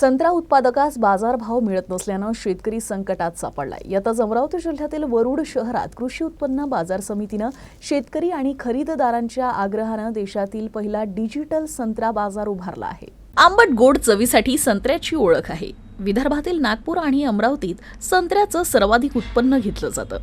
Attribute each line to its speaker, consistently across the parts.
Speaker 1: संत्रा उत्पादकास बाजारभाव मिळत नसल्यानं शेतकरी संकटात सापडलाय. यातच अमरावती जिल्ह्यातील वरुड शहरात कृषी उत्पन्न बाजार समितीनं शेतकरी आणि खरेदीदारांच्या आग्रहानं देशातील पहिला डिजिटल संत्रा बाजार उभारला आहे. आंबट गोड चवीसाठी संत्र्याची ओळख आहे. विदर्भातील नागपूर आणि अमरावतीत संत्र्याचं सर्वाधिक उत्पन्न घेतलं जातं.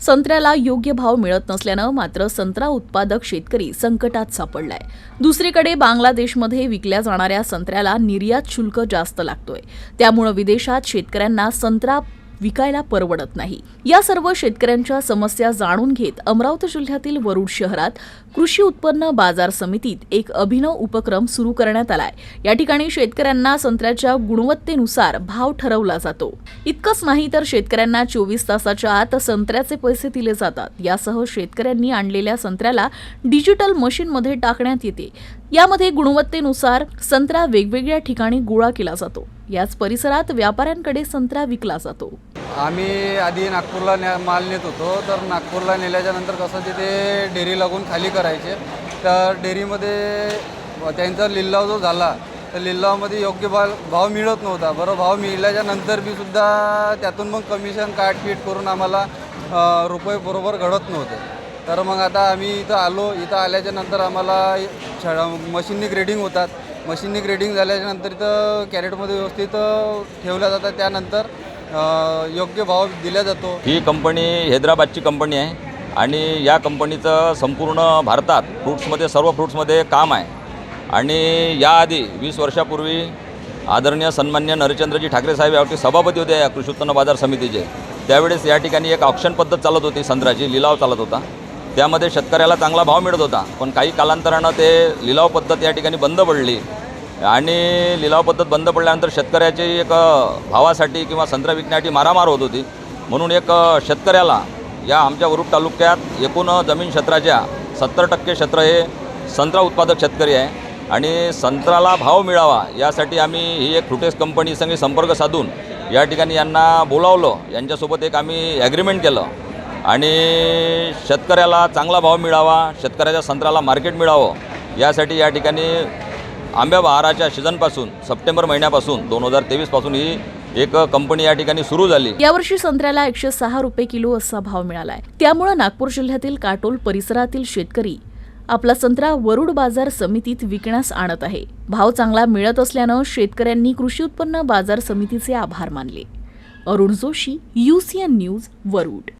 Speaker 1: संत्र्याला योग्य भाव मिळत नसल्यानं मात्र संत्रा उत्पादक शेतकरी संकटात सापडलाय. दुसरीकडे बांगलादेशमध्ये विकल्या जाणाऱ्या संत्र्याला निर्यात शुल्क जास्त लागतोय. त्यामुळं विदेशात शेतकऱ्यांना संत्रा विकायला परवडत नाही. या सर्व शेतकऱ्यांच्या समस्या जाणून घेत अमरावती जिल्ह्यातील वरुड शहरात कृषी उत्पन्न बाजार समितीत एक अभिनव उपक्रम सुरू करण्यात आलाय. या ठिकाणी शेतकऱ्यांना संत्र्याच्या गुणवत्तेनुसार भाव ठरवला जातो. इतकंच नाही तर शेतकऱ्यांना चोवीस तासाच्या आत संत्र्याचे पैसे दिले जातात. यासह शेतकऱ्यांनी आणलेल्या संत्र्याला डिजिटल मशीनमध्ये टाकण्यात येते. यामध्ये गुणवत्तेनुसार संत्रा वेगवेगळ्या ठिकाणी गोळा केला जातो. याच परिसरात व्यापाऱ्यांकडे संत्रा विकला जातो.
Speaker 2: आम्ही आधी नागपूरला न्या माल नेत होतो. तर नागपूरला नेल्याच्या नंतर कसं तिथे डेअरी लागून खाली करायचे. तर डेअरीमध्ये त्यांचा लिलाव जो झाला तर लिल्लावमध्ये योग्य भाव भाव मिळत नव्हता. बरं भाव मिळाल्याच्या नंतर बी सुद्धा त्यातून मग कमिशन काटपीट करून आम्हाला रुपये बरोबर घडत नव्हते. तर मग आता आम्ही इथं आलो. इथं आल्याच्यानंतर आम्हाला छ मशीननी ग्रेडिंग होतात. मशीननी ग्रेडिंग झाल्याच्यानंतर इथं कॅरेटमध्ये व्यवस्थित ठेवल्या जातात. त्यानंतर योग्य भाव दिला जातो.
Speaker 3: ही कंपनी हैदराबादची कंपनी आहे आणि या कंपनीचं संपूर्ण भारतात फ्रूट्समध्ये सर्व फ्रूट्समध्ये काम आहे. आणि याआधी वीस वर्षापूर्वी आदरणीय सन्मान्य नरचंद्रजी ठाकरे साहेब यावरती सभापती होते या कृषी उत्पन्न बाजार समितीचे. त्यावेळेस या ठिकाणी एक ऑप्शन पद्धत चालत होती संत्र्याची लिलाव चालत होता. त्यामध्ये शेतकऱ्याला चांगला भाव मिळत होता. पण काही कालांतरानं ते लिलाव पद्धत या ठिकाणी बंद पडली. आणि लिलाव पद्धत बंद पडल्यानंतर शेतकऱ्याची एक भावासाठी किंवा संत्रा विकण्यासाठी मारामार होत होती. म्हणून एक शेतकऱ्याला या आमच्या वरुड तालुक्यात एकूण जमीन क्षेत्राच्या सत्तर टक्के क्षेत्र हे संत्रा उत्पादक शेतकरी आहे. आणि संत्र्याला भाव मिळावा यासाठी आम्ही ही एक फ्रुटेस कंपनी संगे संपर्क साधून या ठिकाणी यांना बोलावलं. यांच्यासोबत एक आम्ही ॲग्रीमेंट केलं. आणि शेतकऱ्याला चांगला भाव मिळावा शेतकऱ्याच्या संत्र्याला मार्केट मिळावं यासाठी या ठिकाणी आंब्या बहाराच्या सीझनपासून सप्टेंबर महिन्यापासून दोन हजार तेवीसपासून ही एक कंपनी या ठिकाणी सुरू झाली.
Speaker 1: यावर्षी संत्र्याला एकशे सहा रुपये किलो असा भाव मिळालाय. त्यामुळे नागपूर जिल्ह्यातील काटोल परिसरातील शेतकरी आपला संत्रा वरुड बाजार समितीत विकण्यास आणत आहे. भाव चांगला मिळत असल्यानं शेतकऱ्यांनी कृषी उत्पन्न बाजार समितीचे आभार मानले. Arun Joshi UCN news Warud.